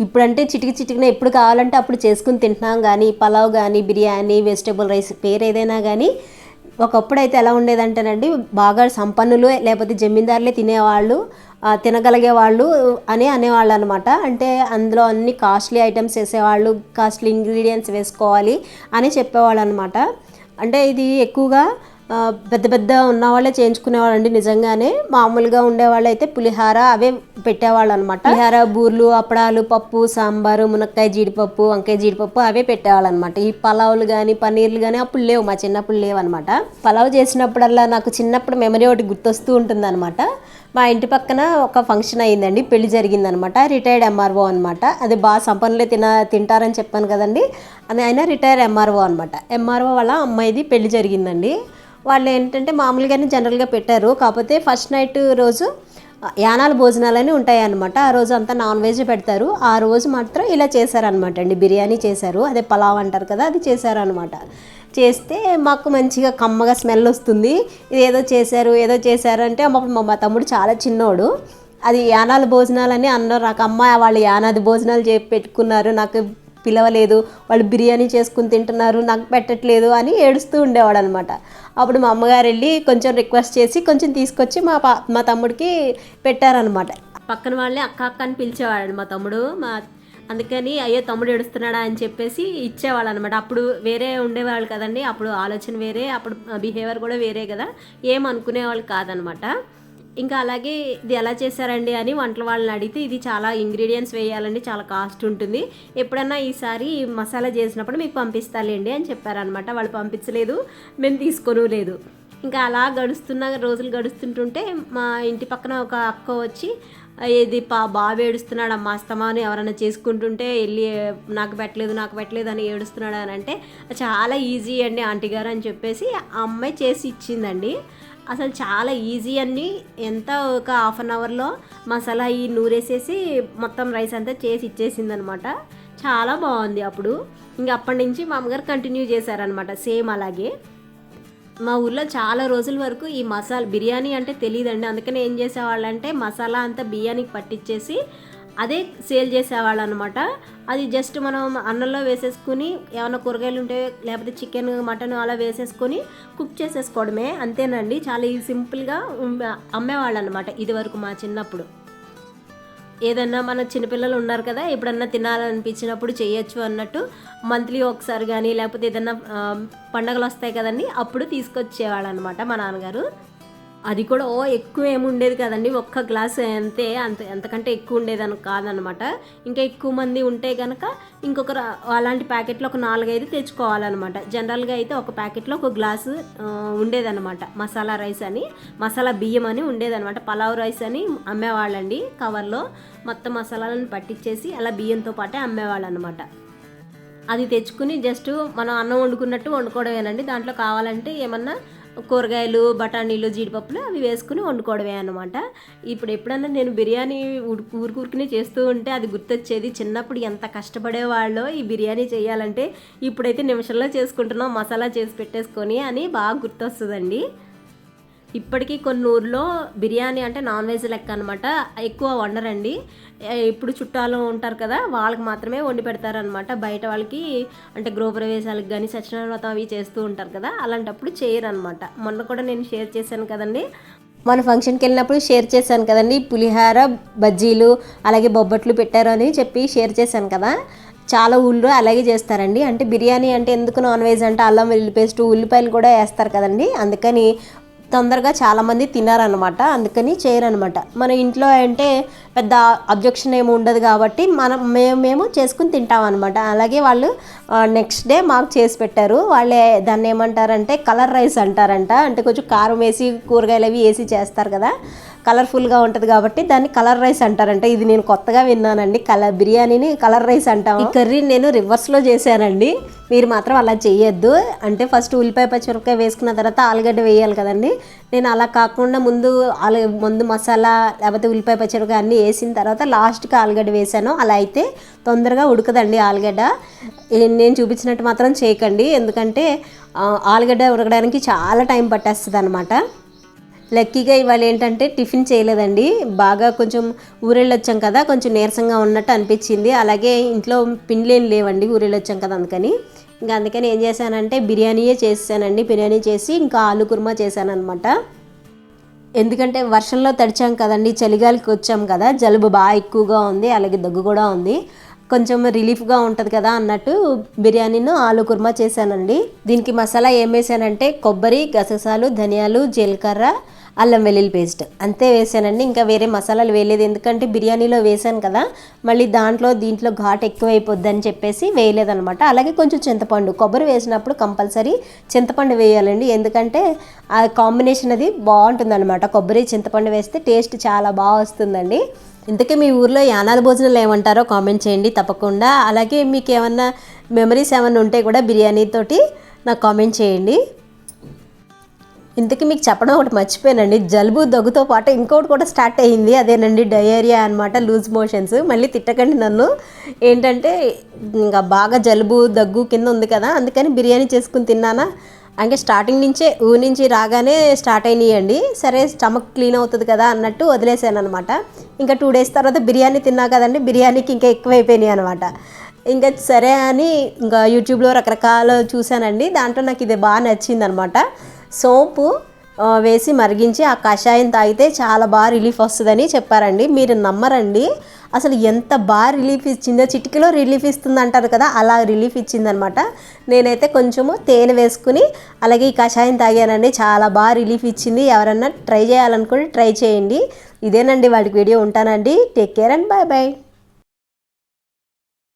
ఇప్పుడంటే చిటికి చిటికిన ఎప్పుడు కావాలంటే అప్పుడు చేసుకుని తింటున్నాం కానీ పలావ్ కానీ బిర్యానీ వెజిటేబుల్ రైస్ పేరు ఏదైనా కానీ ఒకప్పుడు అయితే ఎలా ఉండేదంటేనండి బాగా సంపన్నులు లేకపోతే జమీందారులే తినేవాళ్ళు తినగలిగే వాళ్ళు అని అనేవాళ్ళు అనమాట అంటే అందులో అన్ని కాస్ట్లీ ఐటమ్స్ వేసేవాళ్ళు కాస్ట్లీ ఇంగ్రీడియంట్స్ వేసుకోవాలి అని చెప్పేవాళ్ళు అనమాట అంటే ఇది ఎక్కువగా పెద్ద పెద్ద ఉన్నవాళ్ళే చేయించుకునేవాళ్ళండి నిజంగానే. మామూలుగా ఉండేవాళ్ళు అయితే పులిహార అవే పెట్టేవాళ్ళు అనమాట పులిహార బూర్లు అప్పడాలు పప్పు సాంబారు మునక్కాయ జీడిపప్పు వంకాయ జీడిపప్పు అవే పెట్టేవాళ్ళు అనమాట ఈ పలావులు కానీ పన్నీర్లు కానీ అప్పుడు లేవు మా చిన్నప్పుడు లేవు అనమాట పలావ్ చేసినప్పుడల్లా నాకు చిన్నప్పుడు మెమరీ ఒకటి గుర్తొస్తూ ఉంటుంది మా ఇంటి పక్కన ఒక ఫంక్షన్ అయ్యిందండి పెళ్ళి జరిగిందనమాట. రిటైర్డ్ ఎంఆర్ఓ అనమాట. అది బాగా సంపన్నులే తిన తింటారని చెప్పాను కదండి. అది ఆయన రిటైర్డ్ ఎంఆర్ఓ అనమాట. ఎంఆర్ఓ వాళ్ళ అమ్మాయిది పెళ్ళి జరిగిందండి. వాళ్ళు ఏంటంటే మామూలుగానే జనరల్గా పెట్టారు. కాకపోతే ఫస్ట్ నైట్ రోజు యానాల భోజనాలని ఉంటాయన్నమాట. ఆ రోజు అంతా నాన్ వెజ్ పెడతారు. ఆ రోజు మాత్రం ఇలా చేశారనమాట అండి. బిర్యానీ చేశారు. అదే పలావ్ అంటారు కదా అది చేశారనమాట చేస్తే మాకు మంచిగా కమ్మగా స్మెల్ వస్తుంది. ఇది ఏదో చేశారు ఏదో చేశారు అంటే మా మా తమ్ముడు చాలా చిన్నోడు. అది యానాల భోజనాలని అన్నారు. నాకు అమ్మ వాళ్ళు యానాది భోజనాలు చేసి పెట్టుకున్నారు. నాకు పిలవలేదు వాళ్ళు బిర్యానీ చేసుకుని తింటున్నారు నాకు పెట్టట్లేదు అని ఏడుస్తూ ఉండేవాడు అనమాట అప్పుడు మా అమ్మగారు వెళ్ళి కొంచెం రిక్వెస్ట్ చేసి కొంచెం తీసుకొచ్చి మా పా మా తమ్ముడికి పెట్టారనమాట. పక్కన వాళ్ళే అక్క అక్క అని పిలిచేవాడు మా తమ్ముడు మా అందుకని అయ్యో తమ్ముడు ఏడుస్తున్నాడా అని చెప్పేసి ఇచ్చేవాళ్ళు అనమాట అప్పుడు వేరే ఉండేవాళ్ళు కదండి అప్పుడు ఆలోచన వేరే అప్పుడు బిహేవియర్ కూడా వేరే కదా ఏం అనుకునేవాళ్ళు కాదనమాట. ఇంకా అలాగే ఇది ఎలా చేశారండి అని వంటల వాళ్ళని అడిగితే ఇది చాలా ఇంగ్రీడియంట్స్ వేయాలండి చాలా కాస్ట్ ఉంటుంది. ఎప్పుడన్నా ఈసారి మసాలా చేసినప్పుడు మీకు పంపిస్తాలేండి అని చెప్పారనమాట వాళ్ళు పంపించలేదు మేము తీసుకోను లేదు ఇంకా అలా గడుస్తున్న రోజులు గడుస్తుంటుంటే మా ఇంటి పక్కన ఒక అక్క వచ్చి ఇది పా బాబు ఏడుస్తున్నాడు అమ్మ అస్తమాను ఎవరైనా చేసుకుంటుంటే వెళ్ళి నాకు పెట్టలేదు నాకు పెట్టలేదు అని ఏడుస్తున్నాడు అని అంటే చాలా ఈజీ అండి ఆంటీ గారు అని చెప్పేసి ఆ అమ్మాయి చేసి ఇచ్చిందండి. అసలు చాలా ఈజీ అండి. ఎంత ఒక హాఫ్ అన్ అవర్లో మసాలా ఈ నూరేసేసి మొత్తం రైస్ అంతా చేసి ఇచ్చేసింది అనమాట చాలా బాగుంది అప్పుడు. ఇంక అప్పటి నుంచి మా అమ్మగారు కంటిన్యూ చేశారనమాట సేమ్ అలాగే. మా ఊర్లో చాలా రోజుల వరకు ఈ మసాలా బిర్యానీ అంటే తెలియదండి అందుకనే ఏం చేసేవాళ్ళంటే మసాలా అంతా బియ్యానికి పట్టించేసి అదే సేల్ చేసేవాళ్ళు అనమాట అది జస్ట్ మనం అన్నంలో వేసేసుకుని ఏమైనా కూరగాయలు ఉంటే లేకపోతే చికెన్ మటన్ అలా వేసేసుకొని కుక్ చేసేసుకోవడమే. అంతేనండి. చాలా ఈ సింపుల్గా అమ్మేవాళ్ళు అనమాట ఇది వరకు మా చిన్నప్పుడు. ఏదన్నా మన చిన్నపిల్లలు ఉన్నారు కదా ఎప్పుడన్నా తినాలనిపించినప్పుడు చేయొచ్చు అన్నట్టు మంత్లీ ఒకసారి కానీ లేకపోతే ఏదన్నా పండగలు వస్తాయి కదండి అప్పుడు తీసుకొచ్చేవాళ్ళు అనమాట మా నాన్నగారు. అది కూడా ఓ ఎక్కువ ఏముండేది కదండి ఒక్క గ్లాస్ అంతే అంత ఎంతకంటే ఎక్కువ ఉండేదని కాదనమాట. ఇంకా ఎక్కువ మంది ఉంటే కనుక ఇంకొక అలాంటి ప్యాకెట్లో ఒక నాలుగైదు తెచ్చుకోవాలన్నమాట జనరల్గా అయితే ఒక ప్యాకెట్లో ఒక గ్లాసు ఉండేదన్నమాట మసాలా రైస్ అని మసాలా బియ్యం అని ఉండేదన్నమాట పలావ్ రైస్ అని అమ్మేవాళ్ళండి కవర్లో. మొత్తం మసాలాలను పట్టించేసి అలా బియ్యంతో పాటే అమ్మేవాళ్ళు అనమాట అది తెచ్చుకుని జస్ట్ మనం అన్నం వండుకున్నట్టు వండుకోవడమేనండి. దాంట్లో కావాలంటే ఏమన్నా కూరగాయలు బఠానీలు జీడిపప్పులు అవి వేసుకుని వండుకోవడమే అనమాట ఇప్పుడు ఎప్పుడన్నా నేను బిర్యానీ ఊరుకూరుకుని చేస్తూ ఉంటే అది గుర్తొచ్చేది చిన్నప్పుడు ఎంత కష్టపడేవాళ్ళో ఈ బిర్యానీ చేయాలంటే ఇప్పుడైతే నిమిషంలో చేసుకుంటున్నాం మసాలా చేసి పెట్టేసుకొని అని బాగా గుర్తొస్తుందండి. ఇప్పటికీ కొన్ని ఊర్లో బిర్యానీ అంటే నాన్ వెజ్ లెక్క అనమాట ఎక్కువ వండరండి. ఇప్పుడు చుట్టాలు ఉంటారు కదా వాళ్ళకి మాత్రమే వండి పెడతారనమాట బయట వాళ్ళకి అంటే గృహప్రవేశాలకు కానీ సత్యనారాయణ అవి చేస్తూ ఉంటారు కదా అలాంటప్పుడు చేయరనమాట మొన్న కూడా నేను షేర్ చేశాను కదండి. మన ఫంక్షన్కి వెళ్ళినప్పుడు షేర్ చేశాను కదండి. పులిహార బజ్జీలు అలాగే బొబ్బట్లు పెట్టారు అని చెప్పి షేర్ చేశాను కదా. చాలా ఊళ్ళో అలాగే చేస్తారండి. అంటే బిర్యానీ అంటే ఎందుకు నాన్ వెజ్ అంటే అల్లం వెల్లుల్లి పేస్ట్ ఉల్లిపాయలు కూడా వేస్తారు కదండి. అందుకని తొందరగా చాలామంది తినారనమాట అందుకని చేయరనమాట మన ఇంట్లో అంటే పెద్ద అబ్జెక్షన్ ఏమి ఉండదు కాబట్టి మనం మేము మేము చేసుకుని తింటాం అనమాట అలాగే వాళ్ళు నెక్స్ట్ డే మాకు చేసి పెట్టారు. వాళ్ళే దాన్ని ఏమంటారంటే కలర్ రైస్ అంటారంట. అంటే కొంచెం కారం వేసి కూరగాయలు అవి వేసి చేస్తారు కదా. కలర్ఫుల్గా ఉంటుంది కాబట్టి దాన్ని కలర్ రైస్ అంటారంట. ఇది నేను కొత్తగా విన్నానండి. కలర్ బిర్యానీని కలర్ రైస్ అంటాం ఈ కర్రీ నేను రివర్స్లో చేశానండి. మీరు మాత్రం అలా చేయొద్దు అంటే ఫస్ట్ ఉల్లిపాయ పచ్చిమిరపకాయ వేసుకున్న తర్వాత ఆలుగడ్డ వేయాలి కదండి. నేను అలా కాకుండా ముందు ఆలు ముందు మసాలా లేకపోతే ఉల్లిపాయ పచ్చిమిరపకాయ అన్నీ వేసిన తర్వాత లాస్ట్కి ఆలుగడ్డ వేసాను. అలా అయితే తొందరగా ఉడకదండి ఆలుగడ్డ. నేను చూపించినట్టు మాత్రం చేయకండి. ఎందుకంటే ఆలుగడ్డ ఉడకడానికి చాలా టైం పట్టేస్తుంది అనమాట లక్కీగా ఇవాళ ఏంటంటే టిఫిన్ చేయలేదండి. బాగా కొంచెం ఊరెళ్ళొచ్చాం కదా కొంచెం నీరసంగా ఉన్నట్టు అనిపించింది. అలాగే ఇంట్లో పిండిలేం లేవండి ఊరెళ్ళొచ్చాం కదా అందుకని. ఇంకా అందుకని ఏం చేశానంటే బిర్యానీయే చేసానండి బిర్యానీ చేసి ఇంకా ఆలు కుర్మా చేశానమాట అనమాట ఎందుకంటే వర్షంలో తడిచాం కదండి చలిగాలికి వచ్చాం కదా జలుబు బాగా ఎక్కువగా ఉంది అలాగే దగ్గు కూడా ఉంది. కొంచెం రిలీఫ్గా ఉంటుంది కదా అన్నట్టు బిర్యానీను ఆలు కుర్మా చేశానండి. దీనికి మసాలా ఏం వేసానంటే కొబ్బరి గసగసాలు ధనియాలు జీలకర్ర అల్లం వెల్లుల్లి పేస్ట్ అంతే వేసానండి. ఇంకా వేరే మసాలాలు వేయలేదు. ఎందుకంటే బిర్యానీలో వేసాను కదా మళ్ళీ దాంట్లో దీంట్లో ఘాట్ ఎక్కువైపోద్ది అని చెప్పేసి వేయలేదనమాట అలాగే కొంచెం చింతపండు. కొబ్బరి వేసినప్పుడు కంపల్సరీ చింతపండు వేయాలండి. ఎందుకంటే ఆ కాంబినేషన్ అది బాగుంటుందన్నమాట. కొబ్బరి చింతపండు వేస్తే టేస్ట్ చాలా బాగా వస్తుందండి. ఇంతకీ మీ ఊర్లో యానాల భోజనాలు ఏమంటారో కామెంట్ చేయండి తప్పకుండా. అలాగే మీకు ఏమన్నా మెమరీస్ ఏమైనా ఉంటే కూడా బిర్యానీతోటి నాకు కామెంట్ చేయండి. ఇంతకీ మీకు చెప్పడం ఒకటి మర్చిపోయానండి. జలుబు దగ్గుతో పాటు ఇంకోటి కూడా స్టార్ట్ అయ్యింది. అదేనండి డయేరియా అనమాట లూజ్ మోషన్స్. మళ్ళీ తిట్టకండి నన్ను. ఏంటంటే ఇంకా బాగా జలుబు దగ్గు కింద ఉంది కదా అందుకని బిర్యానీ చేసుకుని తిన్నానా? అంటే స్టార్టింగ్ నుంచే ఊ నుంచి రాగానే స్టార్ట్ అయినాయండి. సరే స్టమక్ క్లీన్ అవుతుంది కదా అన్నట్టు వదిలేసాను అనమాట ఇంకా టూ డేస్ తర్వాత బిర్యానీ తిన్నా కదండి బిర్యానీకి ఇంకా ఎక్కువైపోయినాయి అనమాట ఇంకా సరే అని ఇంకా యూట్యూబ్లో రకరకాలు చూశానండి. దాంట్లో నాకు ఇది బాగా నచ్చింది అనమాట సోంపు వేసి మరిగించి ఆ కషాయం తాగితే చాలా బాగా రిలీఫ్ వస్తుందని చెప్పారండి. మీరు నమ్మరండి. అసలు ఎంత బాగా రిలీఫ్ ఇచ్చిందో చిటికలో రిలీఫ్ ఇస్తుంది అంటారు కదా అలా రిలీఫ్ ఇచ్చిందనమాట. నేనైతే కొంచెము తేనె వేసుకుని అలాగే ఈ కషాయం తాగానండి. చాలా బాగా రిలీఫ్ ఇచ్చింది. ఎవరన్నా ట్రై చేయాలనుకుంటే ట్రై చేయండి. ఇదేనండి వాడికి వీడియో. ఉంటానండి. Take care and bye bye